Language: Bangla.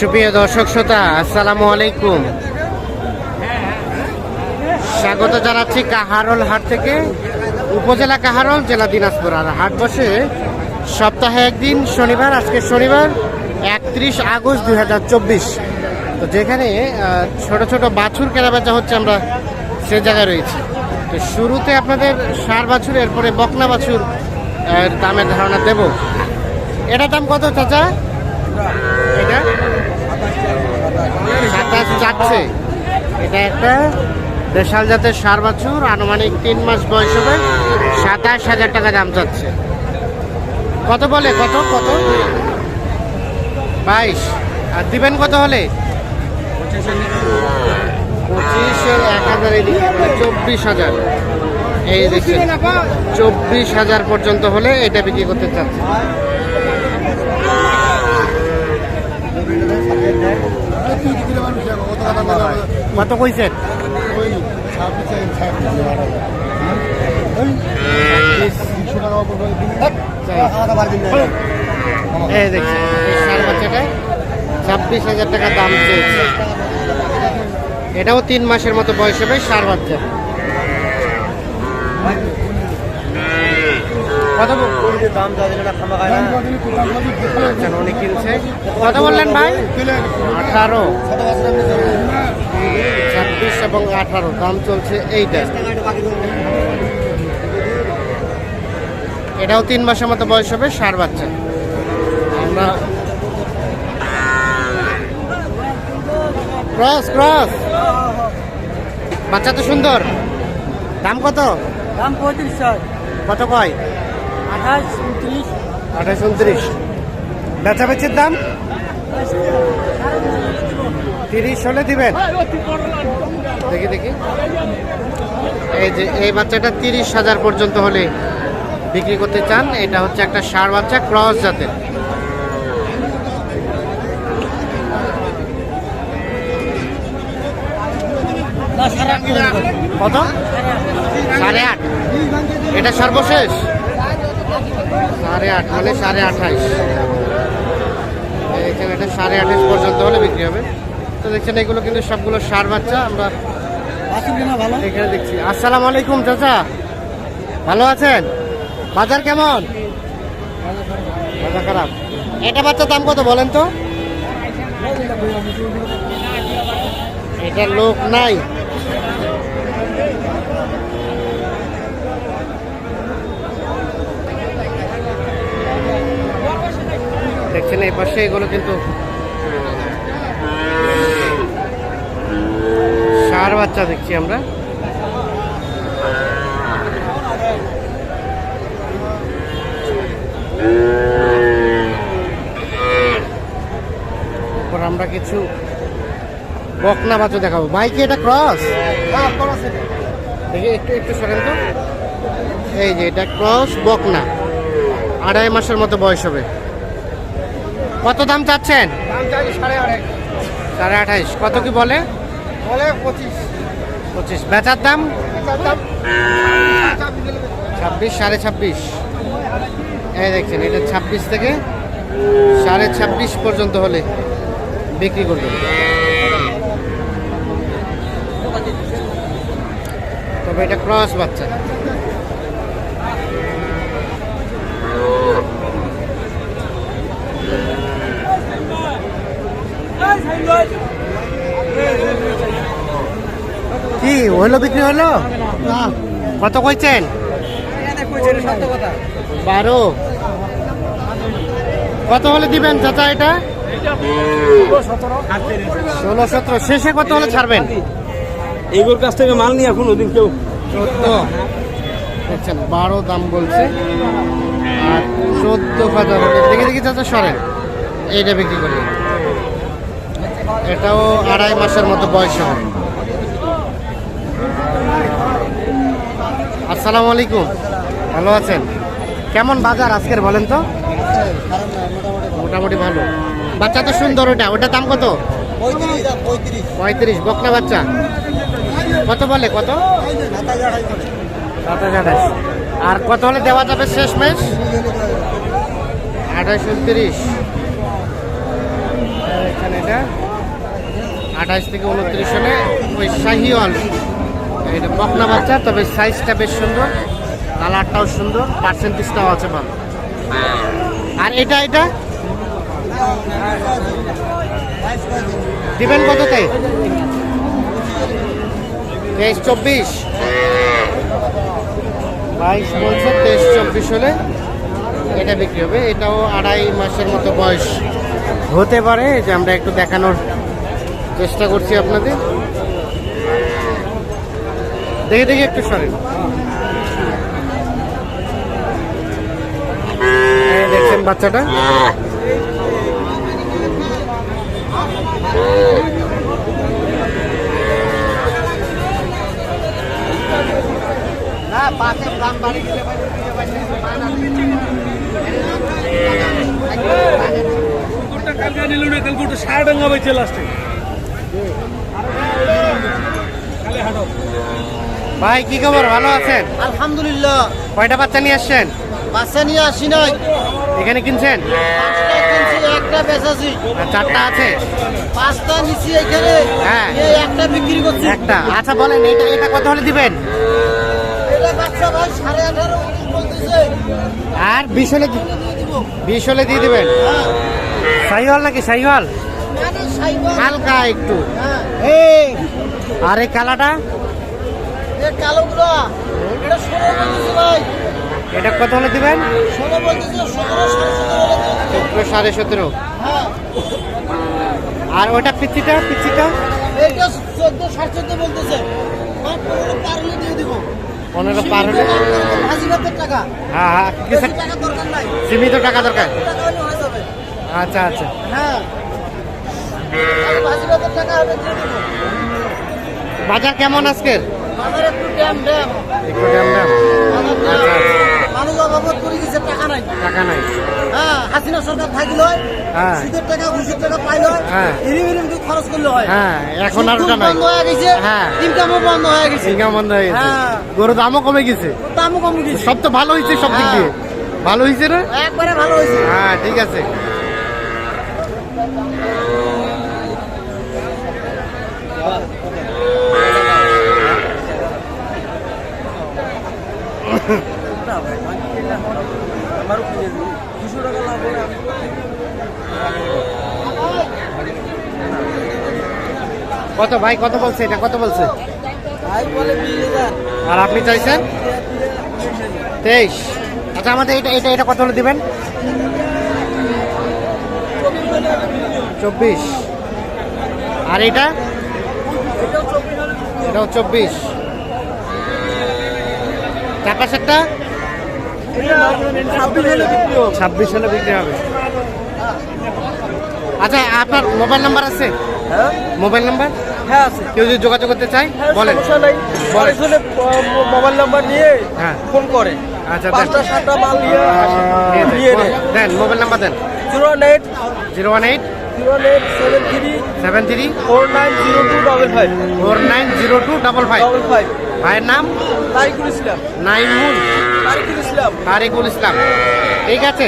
সুপ্রিয় দর্শক শ্রোতা, আসসালামু আলাইকুম। স্বাগত জানাচ্ছি কাহারল হাট থেকে, উপজেলা কাহারল, জেলা দিনাজপুর। আর হাট বসে সপ্তাহে একদিন, শনিবার, আজকে শনিবার, একত্রিশ আগস্ট দুই হাজার চব্বিশ। তো যেখানে ছোট ছোট বাছুর কেনাবেচা হচ্ছে আমরা সে জায়গায় রয়েছি। তো শুরুতে আপনাদের সার বাছুর, এরপরে বকনা বাছুর দামের ধারণা দেব। এটা দাম কত, চাচা? এটা? চাচ্ছে এটা একটা দেশাল জাতের সার বাছুর, আনুমানিক তিন মাস বয়স হবে। সাতাশ হাজার টাকা দাম চাচ্ছে। কত বলে? কত? কত? বাইশ। আর দিবেন কত হলে? পঁচিশে এক হাজার এদিকে চব্বিশ হাজার। এই দেখছেন, চব্বিশ হাজার পর্যন্ত হলে এটা বিক্রি করতে চাচ্ছে। কত কইছেন? এই দেখছেন এই সার বাচ্চাটা ছাব্বিশ হাজার টাকা দাম চেয়েছে। এটাও তিন মাসের মতো বয়স হবে সার বাচ্চা। কত ব- আচ্ছা, উনি কিনছে। কত বললেন ভাই। আঠারো। ছাব্বিশ এবং আঠারো। দাম চলছে এইটা। এটাও তিন মাসের মতো বয়স হবে সার বাচ্চা। আমরা ক্রস ক্রস। বাচ্চা তো সুন্দর। দাম কত? দাম পঁয়ত্রিশ কত কয়? আঠাশ, উনত্রিশ। আঠাশ, উনত্রিশ। বেচা বেচির দাম? তিরিশ হলে দিবেন। দেখি দেখি। এই যে, এই বাচ্চাটা তিরিশ হাজার পর্যন্ত হলে বিক্রি করতে চান, এটা হচ্ছে একটা ষাঁড় বাচ্চা, ক্রস জাতের। কত? সাড়ে আট। এটা সর্বশেষ? সাড়ে আট মানে সাড়ে আঠাইশ। এখানে এটা সাড়ে আঠাইশ পর্যন্ত হলে বিক্রি হবে। তো দেখছেন এগুলো কিন্তু সবগুলো সার বাচ্চা আমরা ভালো? এখানে দেখছি। আসসালামু আলাইকুম চাচা। ভালো আছেন? বাজার কেমন? বাজার খারাপ। এটা বাচ্চার দাম কত বলেন তো? এটা লোক নাই। দেখছেন, এই পাশে এগুলো কিন্তু, সার বাচ্চা দেখছি আমরা। আমরা কিছু বকনা বাচ্চা দেখাবো। বাইকে এটা ক্রস? দেখি, একটু একটু সরেন তো। এই যে, এটা ক্রস বকনা। আড়াই মাসের মতো বয়স হবে। কত দাম চাচ্ছেন? সাড়ে আঠাইশ কত কি বলে? বলে পঁচিশ। পঁচিশ। বেচার দাম? দাম ছাব্বিশ সাড়ে ছাব্বিশ। এই দেখছেন এটা ছাব্বিশ থেকে সাড়ে ছাব্বিশ পর্যন্ত হলে বিক্রি করবেন। তবে এটা ক্রস বাচ্চা। কি হলো বিক্রি হলো? কত কইছেন? বারো। কত হলে দিবেন চাচা এটা? ষোলো সতেরো। শেষে কত হলে ছাড়বেন? এগুলোর কাছ থেকে মাল নিয়ে এখন ওদিন কেউ দেখছেন বারো দাম বলছে। আর চোদ্দ হাজার দেখি দেখি চাচা সরেন। এইটা বিক্রি করবেন এটাও আড়াই মাসের মতো বয়স হবে। আসসালামু আলাইকুম। ভালো আছেন? কেমন বাজার আজকের বলেন তো? মোটামুটি ভালো। বাচ্চা তো সুন্দর ওটা। ওটার দাম কত? পঁয়ত্রিশ। বকনা বাচ্চা? কত বলে? কত? আর কত হলে দেওয়া যাবে শেষ মেশ আঠাশ উনত্রিশ। পাচ্ছেন এটা? আঠাইশ থেকে উনত্রিশ হলে ওই শাহিওয়াল এটা বকনা বাচ্চা, তবে সাইজটা বেশ সুন্দর কালারটাও সুন্দর পার্সেন্টেজটাও আছে ভালো। আর এটা এটা? দিবেন কততে? তেইশ, চব্বিশ। বাইশ বলছে, তেইশ, চব্বিশ হলে এটা বিক্রি হবে। এটাও আড়াই মাসের মতো বয়স। হতে পারে যে আমরা একটু দেখানোর চেষ্টা করছি আপনাদের দেখে দেখে একটু সরেন দেখছেন বাচ্চাটা কালকে নিল না কালকে ওটা ষাট টাকা বেচে লাস্টে ভাই কি খবর? ভালো আছেন? আলহামদুলিল্লাহ। কয়টা বাচ্চা নিয়ে আসছেন? বাচ্চা নিয়ে আসি নাই। এখানে কিনছেন? একটা বেচাছি। চারটা আছে? পাঁচটা এখানে। হ্যাঁ। এই একটা বিক্রি করছি। একটা। আচ্ছা বলেন এটা এটা কত হলে দিবেন? এটা বাচ্চা ভাই সাড়ে আঠারো আর বিশ হলে দিয়ে দিব বিশ হলে দিয়ে দিবেন? হ্যাঁ। শাহিওয়াল নাকি? সাইবার হালকা একটু। আর এই কালাটা? এটা কত হলে দিবেন? সতেরো সাড়ে সতেরো হ্যাঁ। আর ওটা পিচ্ছিটা পিচ্ছিটা পনেরো পার হলে? হ্যাঁ হ্যাঁ সীমিত টাকা দরকার? আচ্ছা আচ্ছা। হ্যাঁ। বাজার কেমন আজকের। আচ্ছা। মানুষ অভাবত করে গেছে টাকা নাই টাকা নাই হ্যাঁ হাসিনা সরকার থাকিল হ্যাঁ। সুদের টাকা ঘুষের টাকা পাইল হ্যাঁ। এরিম এরিম করে খরচ করলে হয় হ্যাঁ এখন আর ওটা সুদ নাই বন্ধ হয়ে গেছে হ্যাঁ। ইনকামও বন্ধ হয়ে গেছে ইনকাম বন্ধ হয়ে গেছে হ্যাঁ। গরুর দামও কমে গেছে দামও কমে গেছে সব তো ভালো হয়েছে সব দিক হ্যাঁ। দিয়ে ভালো হয়েছে না একবারে ভালো হয়েছে হ্যাঁ ঠিক আছে কত ভাই কত বলছে এটা? কত বলছে? ভাই বলে আর আপনি চাইছেন? তেইশ। আচ্ছা আমাদের এটা এটা এটা কত হলে দিবেন? চব্বিশ। আর এটা? এটাও চব্বিশ। চার পাঁচেরটা? ছাব্বিশ হলে বিক্রি হবে। আচ্ছা আপনার মোবাইল নাম্বার আছে? হ্যাঁ। Mobile number? হ্যাঁ আছে। কেউ যদি যোগাযোগ করতে চায় বলেন সমস্যা নাই। বলেন। মোবাইল নাম্বার নিয়ে হ্যাঁ। ফোন করে। আচ্ছা পাঁচটা সাতটা মাল নেয় দেন মোবাইল নাম্বার দেন। Zero one eight zero one eight eight seven three seven three four nine zero two double five four nine zero two double five double five ভাইয়ের নাম? তারিকুল ইসলাম। নাইমুল। তারিকুল ইসলাম। তারিকুল ইসলাম। ঠিক আছে।